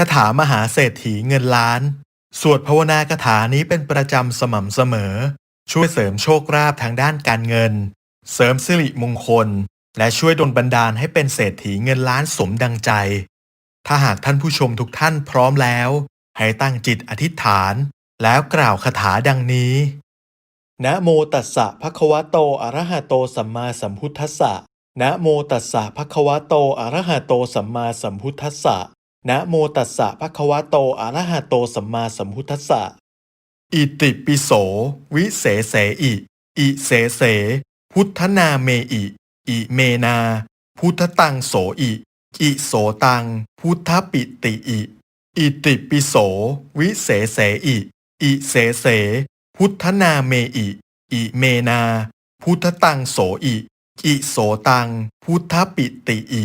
คาถามหาเศรษฐีเงินล้าน สวดภาวนาคาถานี้เป็นประจำสม่ำเสมอ ช่วยเสริมโชคลาภทางด้านการเงิน เสริมสิริมงคล และช่วยดลบันดาลให้เป็นเศรษฐีเงินล้านสมดังใจ ถ้าหากท่านผู้ชมทุกท่านพร้อมแล้ว ให้ตั้งจิตอธิษฐาน แล้วกล่าวคาถาดังนี้ นะโมตัสสะภะคะวะโตอะระหะโตสัมมาสัมพุทธัสสะนะโมตัสสะภะคะวะโตอะระหะโตสัมมาสัมพุทธัสสะ นะโมตัสสะภะคะวะโตอะระหะโตสัมมาสัมพุทธัสสะ อิติปิโส วิเศษเสอิ อิเสเส พุทธนาเมอิ อิเมนา พุทธตังโสอิ อิโสตัง พุทธปิติอิ อิติปิโส วิเศษเสอิ อิเสเส พุทธนาเมอิ อิเมนา พุทธตังโสอิ อิโสตัง พุทธปิติอิ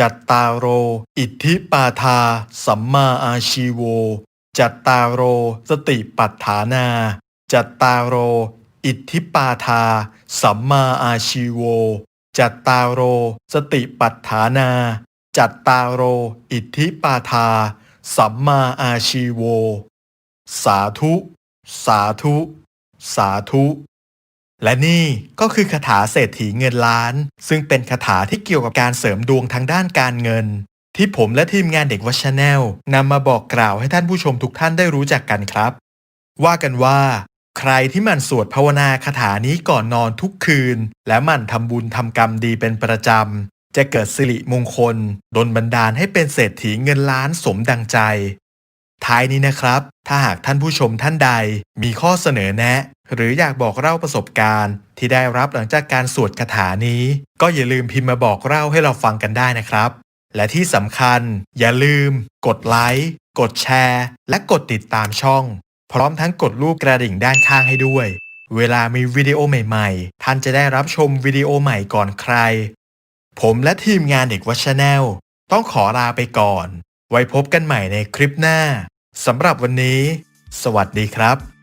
จัตตารโร อิทธิปาทา สัมมาอาชีโว จัตตารโร สติปัฏฐานา จัตตารโร อิทธิปาทา สัมมาอาชีโว จัตตารโร สติปัฏฐานา จัตตารโร อิทธิปาทา สัมมาอาชีโว สาธุ สาธุ สาธุ และนี่ก็คือคาถาเศรษฐีเงินล้าน ซึ่งเป็นคาถาที่เกี่ยวกับการเสริมดวงทางด้านการเงิน ที่ผมและทีมงานเด็กวัชแนลนำมาบอกกล่าวให้ท่านผู้ชมทุกท่านได้รู้จักกันครับ ว่ากันว่า ใครที่มันสวดภาวนาคาถานี้ก่อนนอนทุกคืน และมันทำบุญทำกรรมดีเป็นประจำ จะเกิดสิริมงคลดลบันดาลให้เป็นเศรษฐีเงินล้านสมดังใจ ท้ายนี้นะครับ ถ้าหากท่านผู้ชมท่านใดมีข้อเสนอแนะ หรืออยากบอกเล่าประสบการณ์ ที่ได้รับหลังจากการสวดคาถานี้ ก็อย่าลืมพิมพ์มาบอกเล่าให้เราฟังกันได้นะครับ และที่สำคัญ อย่าลืม กดไลค์ กดแชร์ และกดติดตามช่อง พร้อมทั้งกดรูปกระดิ่งด้านข้างให้ด้วย เวลามีวิดีโอใหม่ๆ ท่านจะได้รับชมวิดีโอใหม่ก่อนใคร ผมและทีมงานเด็กวัชแนลต้องขอลาไปก่อน ไว้พบกันใหม่ในคลิปหน้าสำหรับวันนี้ สวัสดีครับ